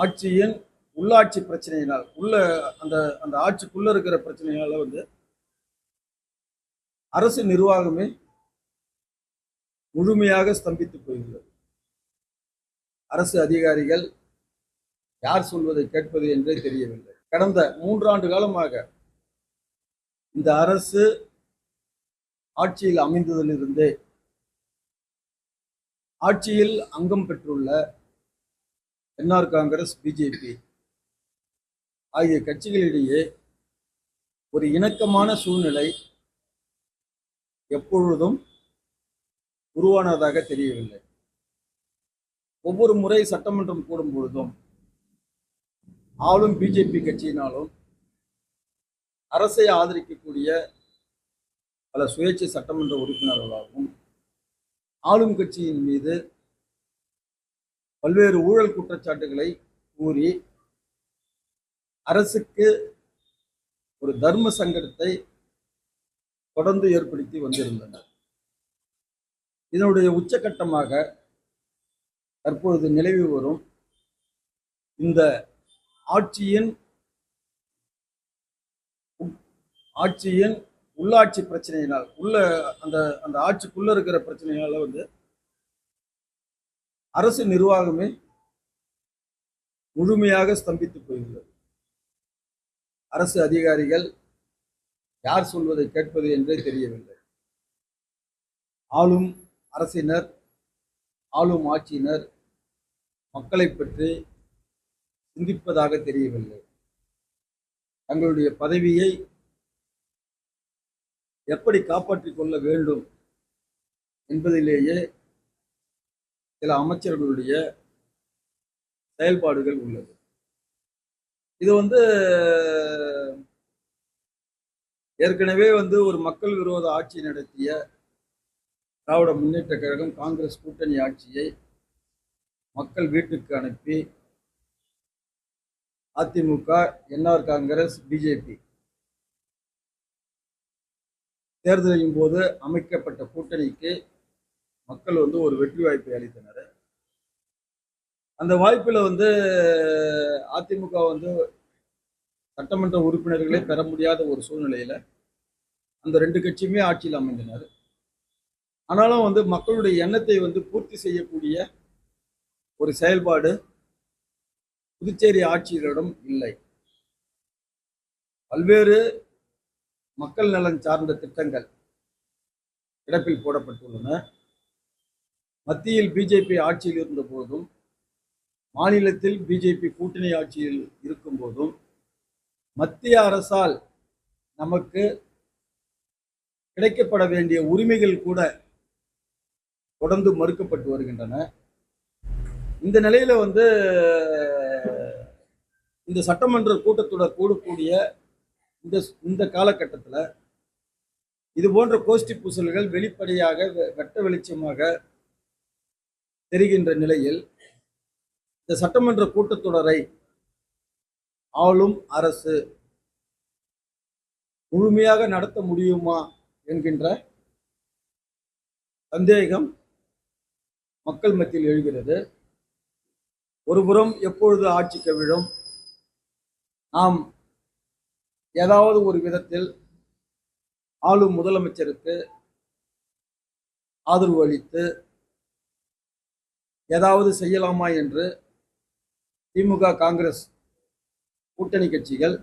ஆட்சியின் உள்ளாட்சி பிரச்சனையினால் உள்ள அந்த அந்த ஆட்சிக்குள்ள இருக்கிற பிரச்சனையால வந்து அரசு நிர்வாகமே முழுமையாக ஸ்தம்பித்து போயிருந்தது அரசு அதிகாரிகள் யார் சொல்வதை கேட்பது என்றே தெரியவில்லை. கடந்த மூன்றாண்டு காலமாக இந்த அரசு ஆட்சியில் அமைந்ததிலிருந்தே ஆட்சியில் அங்கம் பெற்றுள்ள என்ஆர் காங்கிரஸ் பிஜேபி ஆகிய கட்சிகளிடையே ஒரு இணக்கமான சூழ்நிலை எப்பொழுதும் உருவானதாக தெரியவில்லை. ஒவ்வொரு முறை சட்டமன்றம் கூடும் பொழுதும் ஆளும் பிஜேபி கட்சியினாலும் அரசை ஆதரிக்கக்கூடிய பல சுயேட்சை சட்டமன்ற உறுப்பினர்களாகவும் ஆளும் கட்சியின் மீது பல்வேறு ஊழல் குற்றச்சாட்டுகளை கூறி அரசுக்கு ஒரு தர்ம சங்கடத்தை தொடர்ந்து ஏற்படுத்தி வந்திருந்தனர். இதனுடைய உச்சகட்டமாக தற்பொழுது நிலவி வரும் இந்த ஆட்சியின் ஆட்சியின் உள்ளாட்சி பிரச்சனையினால் உள்ள அந்த அந்த ஆட்சிக்குள்ள இருக்கிற பிரச்சனையால வந்து அரசு நிர்வாகமே முழுமையாக ஸ்தம்பித்து போயுள்ளது அரசு அதிகாரிகள் யார் சொல்வதை கேட்பது என்றே தெரியவில்லை. ஆளும் அரசினர் ஆளும் ஆட்சியினர் மக்களை பற்றி சிந்திப்பதாக தெரியவில்லை. தங்களுடைய பதவியை எப்படி காப்பாற்றிக் கொள்ள வேண்டும் என்பதிலேயே சில அமைச்சர்களுடைய செயல்பாடுகள் உள்ளது. இது வந்து ஏற்கனவே வந்து ஒரு மக்கள் விரோத ஆட்சி நடத்திய திராவிட முன்னேற்ற கழகம் காங்கிரஸ் கூட்டணி ஆட்சியை மக்கள் வீட்டுக்கு அனுப்பி அதிமுக என்ஆர் காங்கிரஸ் பிஜேபி தேர்தலின் போது அமைக்கப்பட்ட கூட்டணிக்கு மக்கள் வந்து ஒரு வெற்றி வாய்ப்பை அளித்தனர். அந்த வாய்ப்பில் வந்து அதிமுக வந்து சட்டமன்ற உறுப்பினர்களே பெற முடியாத ஒரு சூழ்நிலையில அந்த ரெண்டு கட்சியுமே ஆட்சியில் அமைந்தனர். ஆனாலும் வந்து மக்களுடைய எண்ணத்தை வந்து பூர்த்தி செய்யக்கூடிய ஒரு செயல்பாடு புதுச்சேரி ஆட்சியரிடம் இல்லை. பல்வேறு மக்கள் நலன் சார்ந்த திட்டங்கள் கிடப்பில் போடப்பட்டுள்ளன. மத்தியில் பிஜேபி ஆட்சியில் இருந்த போதும் மாநிலத்தில் பிஜேபி கூட்டணி ஆட்சியில் இருக்கும் போதும் மத்திய அரசால் நமக்கு கிடைக்கப்பட வேண்டிய உரிமைகள் கூட தொடர்ந்து மறுக்கப்பட்டு வருகின்றன. இந்த நிலையில் வந்து இந்த சட்டமன்ற கூட்டத்தொடர் கூடக்கூடிய இந்த இந்த காலகட்டத்தில் இது போன்ற கோஷ்டி பூசல்கள் வெளிப்படையாக வெ- வெட்ட வெளிச்சமாக தெரிகின்ற நிலையில் இந்த சட்டமன்ற கூட்டத்தொடரை ஆளும் அரசு முழுமையாக நடத்த முடியுமா என்கின்ற சந்தேகம் மக்கள் மத்தியில் எழுகிறது. ஒருபுறம் எப்பொழுது ஆட்சி கவிழும்? நாம் ஏதாவது ஒரு விதத்தில் ஆளும் முதலமைச்சருக்கு ஆதரவு அளித்து ஏதாவது செய்யலாமா என்று திமுக காங்கிரஸ் கூட்டணி கட்சிகள்